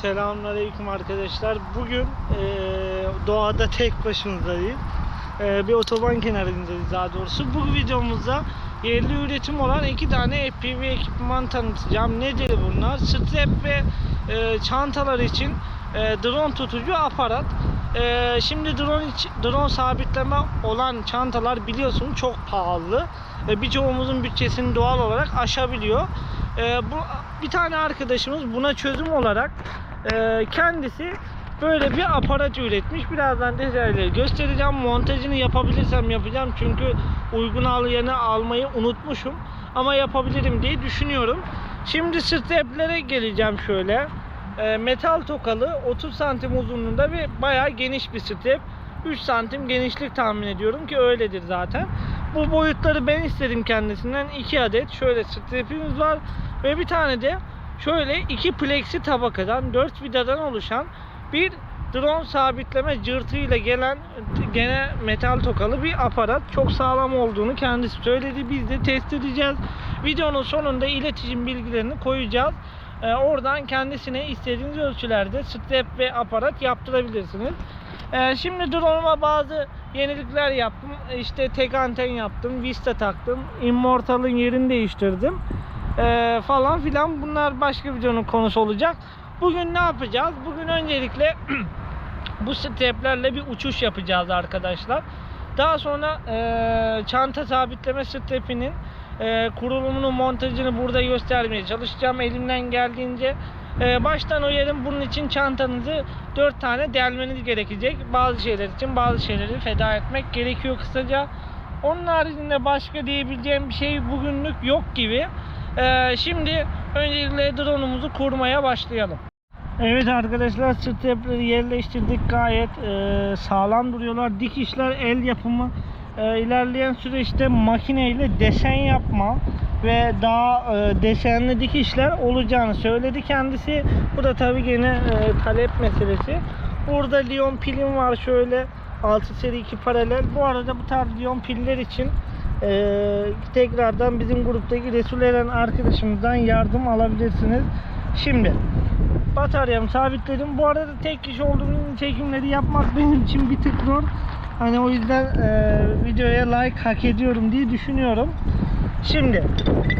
Selamünaleyküm arkadaşlar. Bugün eee, doğada tek başımızdayız. Eee, bir otoban kenarındayız daha doğrusu. Bu videomuzda yerli üretim olan iki tane FPV ekipman tanıtacağım. Nedir bunlar? Strap ve eee, çantalar için eee, drone tutucu aparat. Eee, şimdi drone iç- drone sabitleme olan çantalar biliyorsunuz çok pahalı. E, birçoğumuzun bütçesini doğal olarak aşabiliyor. E, bu bir tane arkadaşımız buna çözüm olarak e, kendisi böyle bir aparat üretmiş. Birazdan detayları göstereceğim. Montajını yapabilirsem yapacağım. Çünkü uygun alayanı almayı unutmuşum. Ama yapabilirim diye düşünüyorum. Şimdi straplere geleceğim şöyle. E, metal tokalı 30 santim uzunluğunda ve bayağı geniş bir strap. 3 santim genişlik tahmin ediyorum ki öyledir zaten. Bu boyutları ben istedim kendisinden. 2 adet şöyle strapimiz var ve bir tane de şöyle iki plexi tabakadan 4 vidadan oluşan bir drone sabitleme cırtıyla gelen gene metal tokalı bir aparat. Çok sağlam olduğunu kendisi söyledi. Biz de test edeceğiz. Videonun sonunda iletişim bilgilerini koyacağız. Ee, oradan kendisine istediğiniz ölçülerde strap ve aparat yaptırabilirsiniz. Ee, şimdi drone'uma bazı yenilikler yaptım. İşte tek anten yaptım, vista taktım, Immortal'ın yerini değiştirdim. Ee, falan filan bunlar başka videonun konusu olacak. Bugün ne yapacağız? Bugün öncelikle bu straplerle bir uçuş yapacağız arkadaşlar. Daha sonra e, çanta sabitleme strapinin e, kurulumunu, montajını burada göstermeye çalışacağım elimden geldiğince. E, baştan uyarım bunun için çantanızı 4 tane delmeniz gerekecek. Bazı şeyler için bazı şeyleri feda etmek gerekiyor kısaca. Onun haricinde başka diyebileceğim bir şey bugünlük yok gibi. E, şimdi öncelikle drone'umuzu kurmaya başlayalım. Evet arkadaşlar strapleri yerleştirdik. Gayet e, sağlam duruyorlar. Dikişler el yapımı. E, ilerleyen süreçte makineyle desen yapma ve daha e, desenli dikişler olacağını söyledi kendisi. Bu da tabi gene e, talep meselesi. Burada Lion pilim var. Şöyle 6 seri 2 paralel. Bu arada bu tarz Lion piller için e, tekrardan bizim gruptaki Resul Eren arkadaşımızdan yardım alabilirsiniz şimdi bataryamı sabitledim. Bu arada tek kişi olduğum çekimleri yapmak benim için bir tık zor. Hani o yüzden e, videoya like hak ediyorum diye düşünüyorum. Şimdi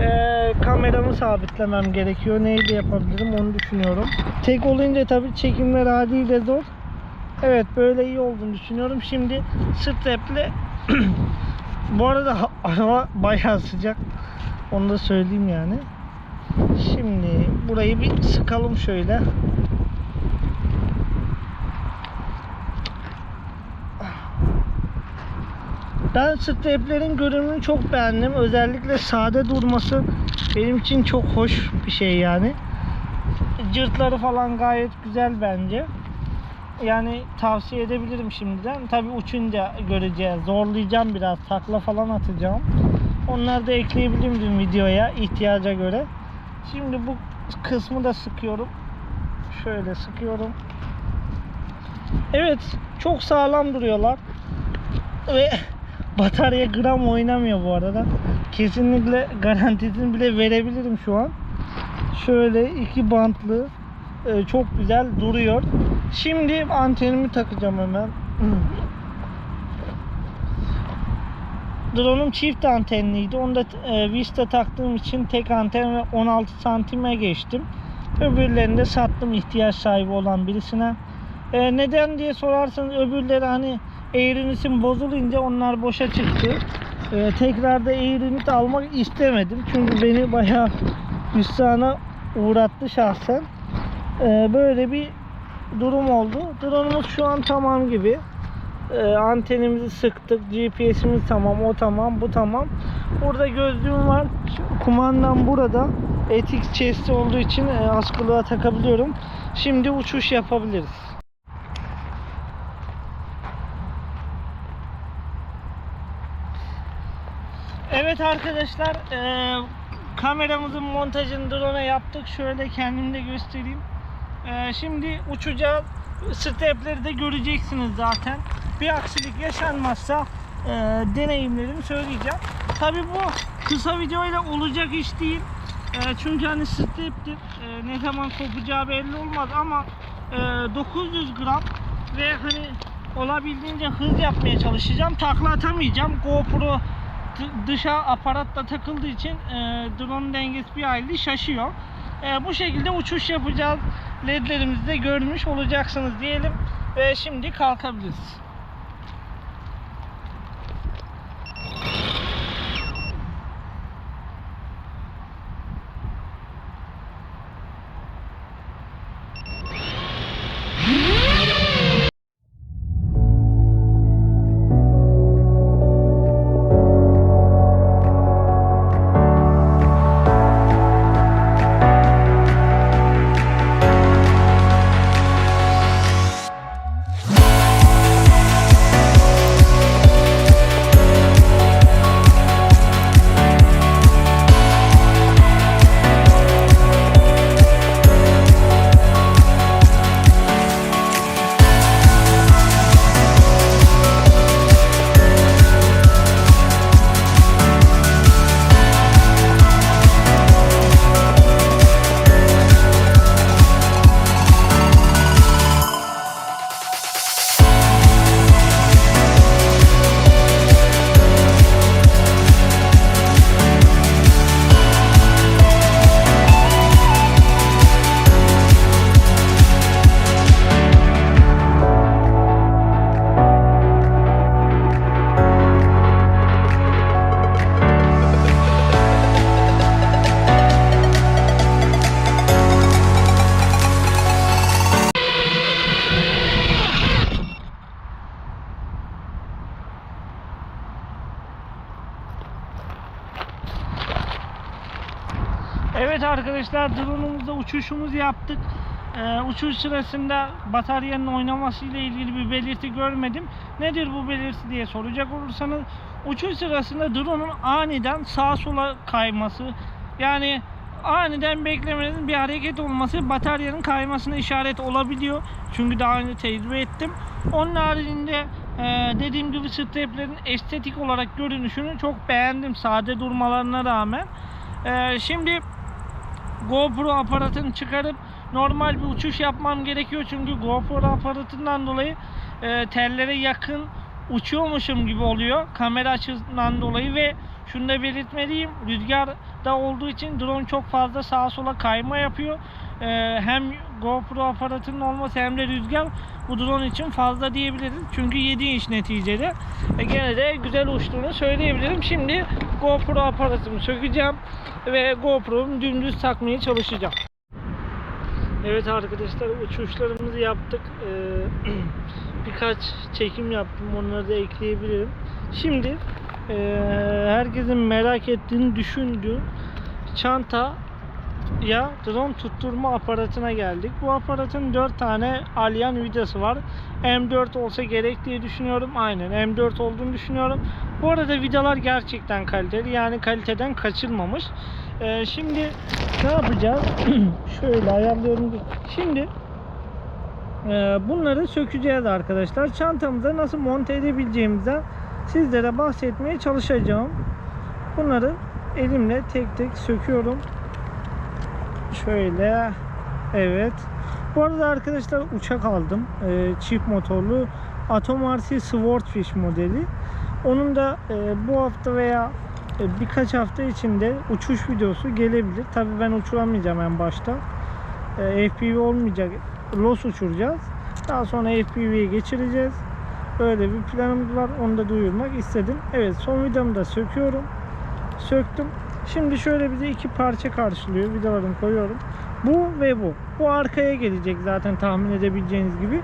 e, kameramı sabitlemem gerekiyor. Neyle yapabilirim onu düşünüyorum. Tek olunca tabii çekimler haliyle zor. Evet böyle iyi olduğunu düşünüyorum. Şimdi straple bu arada ha- hava bayağı sıcak. Onu da söyleyeyim yani. Şimdi burayı bir sıkalım şöyle. Ben straplerin görünümünü çok beğendim. Özellikle sade durması benim için çok hoş bir şey yani. Cırtları falan gayet güzel bence. Yani tavsiye edebilirim şimdiden. Tabi uçunca göreceğiz. Zorlayacağım biraz. Takla falan atacağım. Onları da ekleyebilirim videoya ihtiyaca göre. Şimdi bu kısmı da sıkıyorum. Şöyle sıkıyorum. Evet, çok sağlam duruyorlar. Ve batarya gram oynamıyor bu arada. Kesinlikle garantisini bile verebilirim şu an. Şöyle iki bantlı e, çok güzel duruyor. Şimdi antenimi takacağım hemen. Drone'um çift antenliydi. Onu da e, Vista taktığım için tek anten ve 16 santime geçtim. Öbürlerini de sattım ihtiyaç sahibi olan birisine. E, neden diye sorarsanız öbürleri hani Airunit'im bozulunca onlar boşa çıktı. E, tekrar da Airunit almak istemedim. Çünkü beni bayağı hüsrana uğrattı şahsen. E, böyle bir durum oldu. Drone'umuz şu an tamam gibi. Ee, antenimizi sıktık. GPS'imiz tamam. O tamam. Bu tamam. Burada gözlüğüm var. Kumandam burada. ETX chest'i olduğu için e, askılığa takabiliyorum. Şimdi uçuş yapabiliriz. Evet arkadaşlar e, kameramızın montajını drone'a yaptık. Şöyle kendim de göstereyim. E, şimdi uçacağız. Stepleri de göreceksiniz zaten. Bir aksilik yaşanmazsa e, deneyimlerimi söyleyeceğim. Tabi bu kısa videoyla olacak iş değil. E, çünkü hani steptir. e, ne zaman kopacağı belli olmaz ama e, 900 gram ve hani olabildiğince hız yapmaya çalışacağım. Takla atamayacağım. GoPro dışa aparatla takıldığı için e, drone dengesi bir hayli şaşıyor. E, bu şekilde uçuş yapacağız. LED'lerimizi de görmüş olacaksınız diyelim. Ve şimdi kalkabiliriz. Arkadaşlar drone'umuzda uçuşumuzu yaptık. Ee, uçuş sırasında bataryanın oynaması ile ilgili bir belirti görmedim. Nedir bu belirti diye soracak olursanız uçuş sırasında drone'un aniden sağa sola kayması yani aniden beklemenin bir hareket olması bataryanın kaymasına işaret olabiliyor. Çünkü daha önce tecrübe ettim. Onun haricinde e, dediğim gibi straplerin estetik olarak görünüşünü çok beğendim sade durmalarına rağmen. E, şimdi GoPro aparatını çıkarıp normal bir uçuş yapmam gerekiyor. Çünkü GoPro aparatından dolayı e, tellere yakın uçuyormuşum gibi oluyor kamera açısından dolayı ve şunu da belirtmeliyim rüzgar da olduğu için drone çok fazla sağa sola kayma yapıyor. E, hem GoPro aparatının olması hem de rüzgar bu drone için fazla diyebiliriz çünkü 7 inç neticede e, gene de güzel uçtuğunu söyleyebilirim şimdi GoPro aparatımı sökeceğim ve GoPro'mu dümdüz takmaya çalışacağım. Evet arkadaşlar uçuşlarımızı yaptık. Ee, birkaç çekim yaptım. Onları da ekleyebilirim. Şimdi ee, herkesin merak ettiğini düşündüğüm çanta ya drone tutturma aparatına geldik. Bu aparatın 4 tane alyan vidası var. M4 olsa gerek diye düşünüyorum. Aynen M4 olduğunu düşünüyorum. Bu arada vidalar gerçekten kaliteli. Yani kaliteden kaçırmamış. Ee, şimdi ne yapacağız? Şöyle ayarlıyorum. Şimdi e, bunları sökeceğiz arkadaşlar. Çantamıza nasıl monte edebileceğimizden sizlere bahsetmeye çalışacağım. Bunları elimle tek tek söküyorum. Şöyle. Evet. Bu arada arkadaşlar uçak aldım. Ee, çift motorlu Atom RC Swordfish modeli. Onun da e, bu hafta veya e, birkaç hafta içinde uçuş videosu gelebilir. Tabii ben uçuramayacağım en başta. E, FPV olmayacak. Los uçuracağız. Daha sonra FPV'ye geçireceğiz. Böyle bir planımız var. Onu da duyurmak istedim. Evet son videomu da söküyorum. Söktüm. Şimdi şöyle bize iki parça karşılıyor. Vidalarını koyuyorum. Bu ve bu. Bu arkaya gelecek zaten tahmin edebileceğiniz gibi.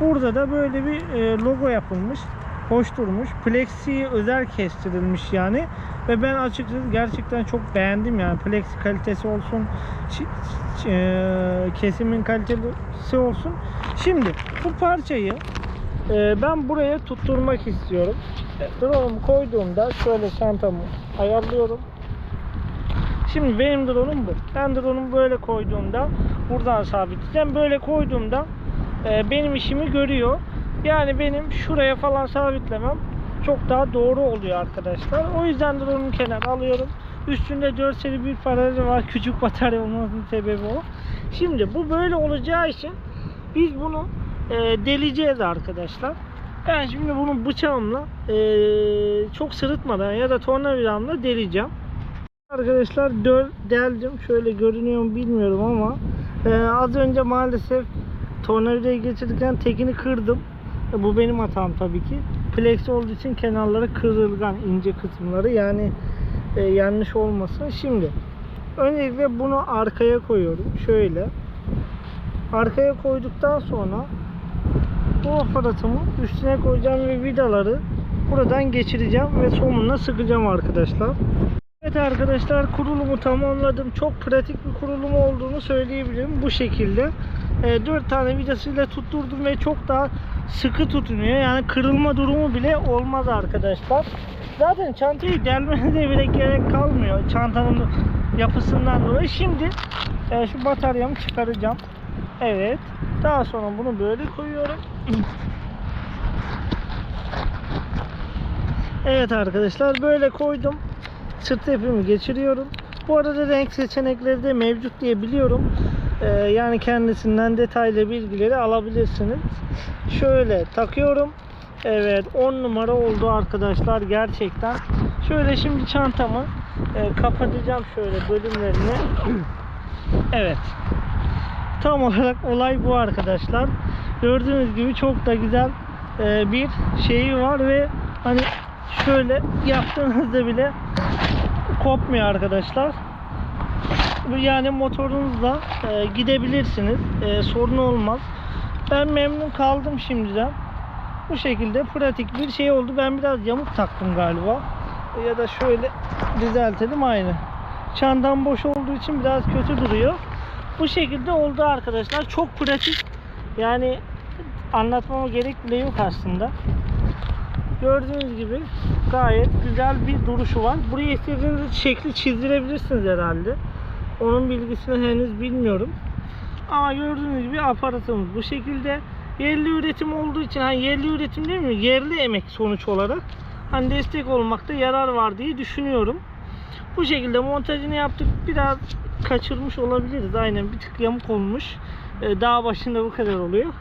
Burada da böyle bir e, logo yapılmış. Hoş durmuş. Plexi özel kestirilmiş yani. Ve ben açıkçası gerçekten çok beğendim yani. Plexi kalitesi olsun. e, kesimin kalitesi olsun. Şimdi bu parçayı e, ben buraya tutturmak istiyorum. Drone'umu koyduğumda şöyle çantamı ayarlıyorum. Şimdi benim drone'um bu. Ben drone'umu böyle koyduğumda buradan sabitleyeceğim. Böyle koyduğumda e, benim işimi görüyor. Yani benim şuraya falan sabitlemem çok daha doğru oluyor arkadaşlar. O yüzden drone'u kenara alıyorum. Üstünde 4 seri bir paralel var. Küçük batarya olmasının sebebi o. Şimdi bu böyle olacağı için biz bunu e, deleceğiz arkadaşlar. Ben şimdi bunu bıçağımla e, çok sırıtmadan ya da tornavidamla deleceğim. Arkadaşlar döl, deldim. Şöyle görünüyor mu bilmiyorum ama e, az önce maalesef tornavidayı geçirirken tekini kırdım. E, bu benim hatam tabii ki. Plex olduğu için kenarları kırılgan ince kısımları yani e, yanlış olmasın. Şimdi öncelikle bunu arkaya koyuyorum. Şöyle. Arkaya koyduktan sonra bu aparatımı üstüne koyacağım ve vidaları buradan geçireceğim ve sonuna sıkacağım arkadaşlar. Evet arkadaşlar kurulumu tamamladım. Çok pratik bir kurulum olduğunu söyleyebilirim. Bu şekilde. 4 tane vidasıyla tutturdum ve çok daha sıkı tutunuyor. Yani kırılma durumu bile olmaz arkadaşlar. Zaten çantayı delmenize bile gerek kalmıyor. Çantanın yapısından dolayı. Şimdi e, şu bataryamı çıkaracağım. Evet. Daha sonra bunu böyle koyuyorum. Evet arkadaşlar böyle koydum. Sırt yapımı geçiriyorum. Bu arada renk seçenekleri de mevcut diye biliyorum. Ee, yani kendisinden detaylı bilgileri alabilirsiniz. Şöyle takıyorum. Evet 10 numara oldu arkadaşlar gerçekten. Şöyle şimdi çantamı e, kapatacağım şöyle bölümlerini. evet. Tam olarak olay bu arkadaşlar. Gördüğünüz gibi çok da güzel e, bir şeyi var ve hani şöyle yaptığınızda bile kopmuyor arkadaşlar. Yani motorunuzla e, gidebilirsiniz. E, sorun olmaz. Ben memnun kaldım şimdiden. Bu şekilde pratik bir şey oldu. Ben biraz yamuk taktım galiba. Ya da şöyle düzeltelim aynı. Çantam boş olduğu için biraz kötü duruyor. Bu şekilde oldu arkadaşlar. Çok pratik. Yani anlatmama gerek bile yok aslında. Gördüğünüz gibi gayet güzel bir duruşu var. Buraya istediğiniz şekli çizdirebilirsiniz herhalde. Onun bilgisini henüz bilmiyorum. Ama gördüğünüz gibi aparatımız bu şekilde. Yerli üretim olduğu için hani yerli üretim değil mi? Yerli emek sonuç olarak. Hani destek olmakta yarar var diye düşünüyorum. Bu şekilde montajını yaptık. Biraz kaçırmış olabiliriz. Aynen bir tık yamuk olmuş. Ee, dağ başında bu kadar oluyor.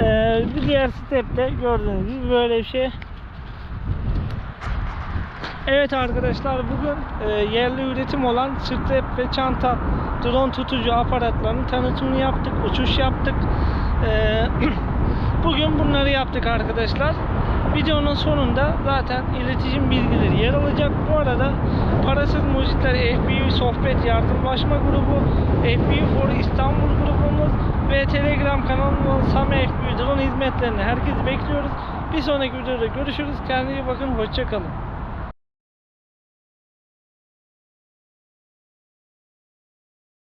Ee, bir diğer stepte gördüğünüz gibi böyle bir şey. Evet arkadaşlar bugün e, yerli üretim olan strap ve çanta drone tutucu aparatlarının tanıtımını yaptık. Uçuş yaptık. Ee, bugün bunları yaptık arkadaşlar. Videonun sonunda zaten iletişim bilgileri yer alacak. Bu arada Parasız Mucitler FPV Sohbet Yardımlaşma Grubu, FPV for İstanbul grubumuz ve Telegram kanalımız Same FPV drone hizmetlerini herkesi bekliyoruz. Bir sonraki videoda görüşürüz. Kendinize bakın. Hoşçakalın.